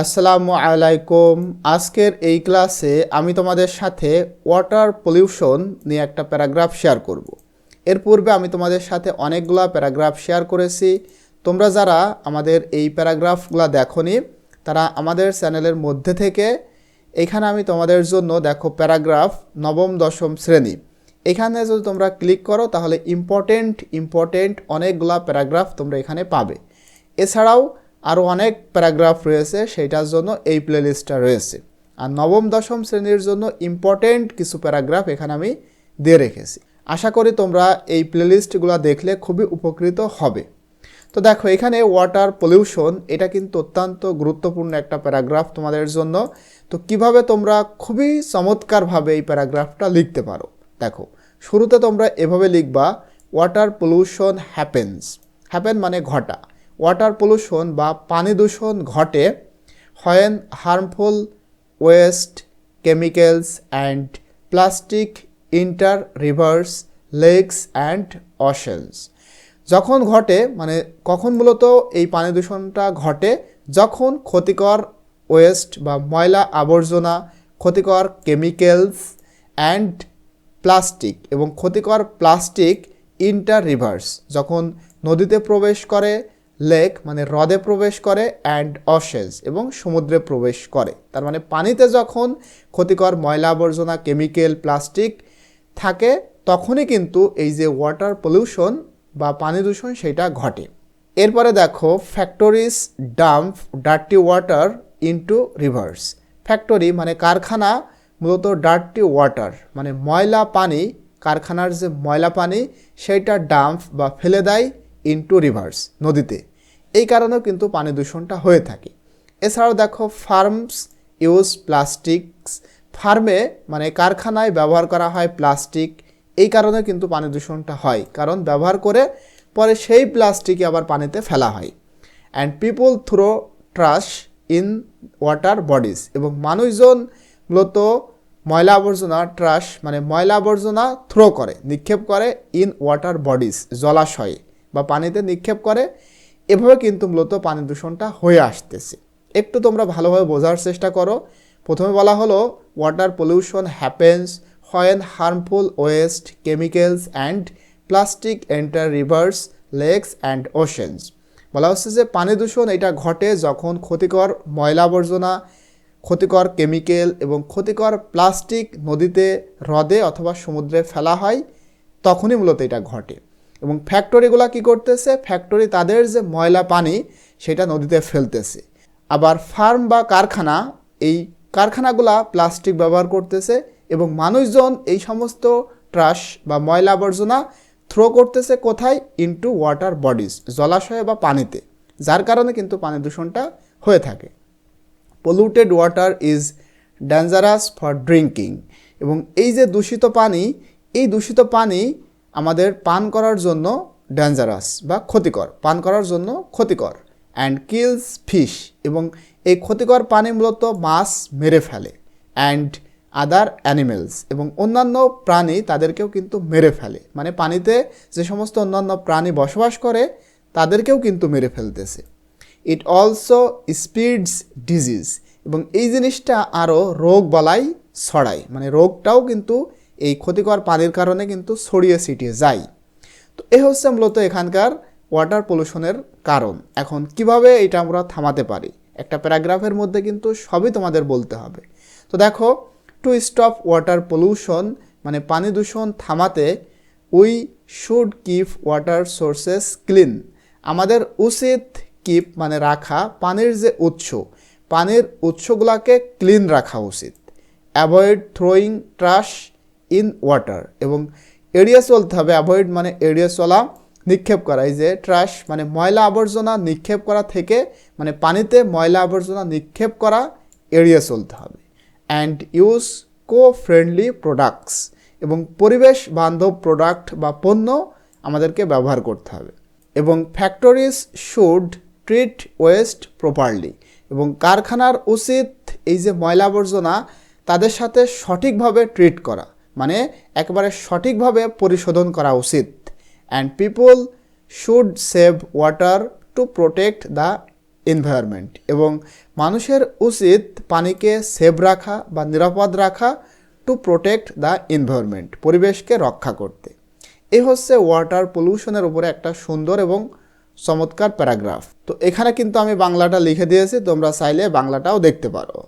আসসালামু আলাইকুম। আজকের এই ক্লাসে আমি তোমাদের সাথে ওয়াটার পলিউশন নিয়ে একটা প্যারাগ্রাফ শেয়ার করব। এর পূর্বে আমি তোমাদের সাথে অনেকগুলা প্যারাগ্রাফ শেয়ার করেছি। তোমরা যারা আমাদের এই প্যারাগ্রাফগুলো দেখোনি, তারা আমাদের চ্যানেলের মধ্যে থেকে, এখানে আমি তোমাদের জন্য দেখো প্যারাগ্রাফ নবম, দশম শ্রেণি। এখানে যদি তোমরা ক্লিক করো, তাহলে ইম্পর্টেন্ট ইম্পর্টেন্ট অনেকগুলা প্যারাগ্রাফ তোমরা এখানে পাবে। এছাড়াও আরও অনেক প্যারাগ্রাফ রয়েছে, সেইটার জন্য এই প্লেলিস্টটা রয়েছে। আর নবম, দশম শ্রেণির জন্য ইম্পর্টেন্ট কিছু প্যারাগ্রাফ এখানে আমি দিয়ে রেখেছি। আশা করি তোমরা এই প্লেলিস্টগুলো দেখলে খুবই উপকৃত হবে। তো দেখো, এখানে ওয়াটার পলিউশন এটা কিন্তু অত্যন্ত গুরুত্বপূর্ণ একটা প্যারাগ্রাফ তোমাদের জন্য। তো কীভাবে তোমরা খুবই চমৎকারভাবে এই প্যারাগ্রাফটা লিখতে পারো? দেখো, শুরুতে তোমরা এভাবে লিখবা ওয়াটার পলিউশন হ্যাপেন্স হ্যাপেন মানে ঘটা। ওয়াটার পলিউশন বা পানি দূষণ ঘটে when harmful waste chemicals and plastic enter rivers lakes and oceans যখন ঘটে মানে কখন মূলত এই পানি দূষণটা ঘটে? যখন ক্ষতিকর ওয়েস্ট বা ময়লা আবর্জনা, ক্ষতিকর কেমিক্যালস অ্যান্ড প্লাস্টিক এবং ক্ষতিকর প্লাস্টিক ইন্টার রিভার্স যখন নদীতে প্রবেশ করে লেক মানে হ্রদে প্রবেশ করে অ্যান্ড অশেজ এবং সমুদ্রে প্রবেশ করে। তার মানে পানিতে যখন ক্ষতিকর ময়লা আবর্জনা কেমিক্যাল প্লাস্টিক থাকে, তখনই কিন্তু এই যে ওয়াটার পলিউশন বা পানি দূষণ সেটা ঘটে। এরপরে দেখো factories dump dirty water into rivers factory মানে কারখানা, মূলত ডার্টি ওয়াটার মানে ময়লা পানি, কারখানার যে ময়লা পানি সেইটা ডাম্প বা ফেলে দেয় ইনটু রিভার্স নদীতে। এই কারণেও কিন্তু পানি দূষণটা হয়ে থাকে। এছাড়াও দেখো ফার্মস ইউজ প্লাস্টিকস। ফার্মে মানে কারখানায় ব্যবহার করা হয় প্লাস্টিক। এই কারণে কিন্তু পানি দূষণটা হয়। কারণ ব্যবহার করে পরে সেই প্লাস্টিকই আবার পানিতে ফেলা হয়। And people throw trash in water bodies এবং মানুষজন মূলত ময়লা আবর্জনা ট্রাশ মানে ময়লা আবর্জনা থ্রো করে, নিক্ষেপ করে ইন ওয়াটার বডিজ জলাশয়ে বা পানিতে নিক্ষেপ করে। এভাবে কিন্তু মূলত পানি দূষণটা হয়ে আসতেছে। একটু তোমরা ভালোভাবে বোঝার চেষ্টা করো। প্রথমে বলা হলো water pollution happens when harmful waste chemicals and plastic enter rivers lakes and oceans বলা হচ্ছে যে, পানি দূষণ এটা ঘটে যখন ক্ষতিকর ময়লা আবর্জনা, ক্ষতিকর কেমিক্যাল এবং ক্ষতিকর প্লাস্টিক নদীতে, হ্রদে অথবা সমুদ্রে ফেলা হয়, তখনই মূলত এটা ঘটে। এবং ফ্যাক্টরিগুলো কি করতেছে? ফ্যাক্টরি তাদের যে ময়লা পানি, সেটা নদীতে ফেলতেছে। আবার ফার্ম বা কারখানা, এই কারখানাগুলা প্লাস্টিক ব্যবহার করতেছে এবং মানুষজন এই সমস্ত ট্রাশ বা ময়লা আবর্জনা থ্রো করতেছে কোথায়? ইনটু ওয়াটার বডিজ জলাশয়ে বা পানিতে। যার কারণে কিন্তু পানি দূষণটা হয়ে থাকে। Polluted water is dangerous for drinking এবং এই যে দূষিত পানি, এই দূষিত পানি আমাদের পান করার জন্য ডেঞ্জারাস বা ক্ষতিকর, পান করার জন্য ক্ষতিকর অ্যান্ড কিলস ফিশ এবং এই ক্ষতিকর পানি মূলত মাছ মেরে ফেলে অ্যান্ড আদার অ্যানিমেলস এবং অন্যান্য প্রাণী তাদেরকেও কিন্তু মেরে ফেলে। মানে পানিতে যে সমস্ত অন্যান্য প্রাণী বসবাস করে, তাদেরকেও কিন্তু মেরে ফেলতেছে। ইট অলসো স্পিডস ডিজিজ এবং এই জিনিসটা আরও রোগ বালাই ছড়ায়। মানে রোগটাও কিন্তু এই ক্ষতিকর পানির কারণে কিন্তু ছড়িয়ে ছিটিয়ে যায়। তো এ হচ্ছে মূলত এখানকার ওয়াটার পলিউশনের কারণ। এখন কীভাবে এটা আমরা থামাতে পারি? একটা প্যারাগ্রাফের মধ্যে কিন্তু সবই তোমাদের বলতে হবে। তো দেখো টু স্টপ ওয়াটার পলিউশন মানে পানি দূষণ থামাতে we should keep water sources clean আমাদের উচিত কিপ মানে রাখা পানির যে উৎস, পানির উৎসগুলোকে ক্লিন রাখা উচিত। Avoid throwing trash in water এবং এড়িয়ে চলতে হবে অ্যাভয়েড মানে এড়িয়ে চলা নিক্ষেপ করা। এই যে ট্রাশ মানে ময়লা আবর্জনা নিক্ষেপ করা থেকে মানে পানিতে ময়লা আবর্জনা নিক্ষেপ করা এড়িয়ে চলতে হবে। And use eco friendly products এবং পরিবেশ বান্ধব প্রোডাক্ট বা পণ্য আমাদেরকে ব্যবহার করতে হবে। এবং factories should treat waste properly এবং কারখানার উচিত এই যে ময়লা আবর্জনা তাদের সাথে সঠিকভাবে ট্রিট করা। মানে একবারে সঠিকভাবে পরিশোধন করা উচিত। And people should save water to protect the environment এবং মানুষের উচিত পানিকে সেভ রাখা বা নিরাপদ রাখা টু প্রোটেক্ট দ্য এনভায়রনমেন্ট পরিবেশকে রক্ষা করতে। এ হচ্ছে ওয়াটার পলিউশনের উপরে একটা সুন্দর এবং চমৎকার প্যারাগ্রাফ তো এখানে কিন্তু আমি বাংলাটা লিখে দিয়েছি, তোমরা চাইলে বাংলাটাও দেখতে পারো।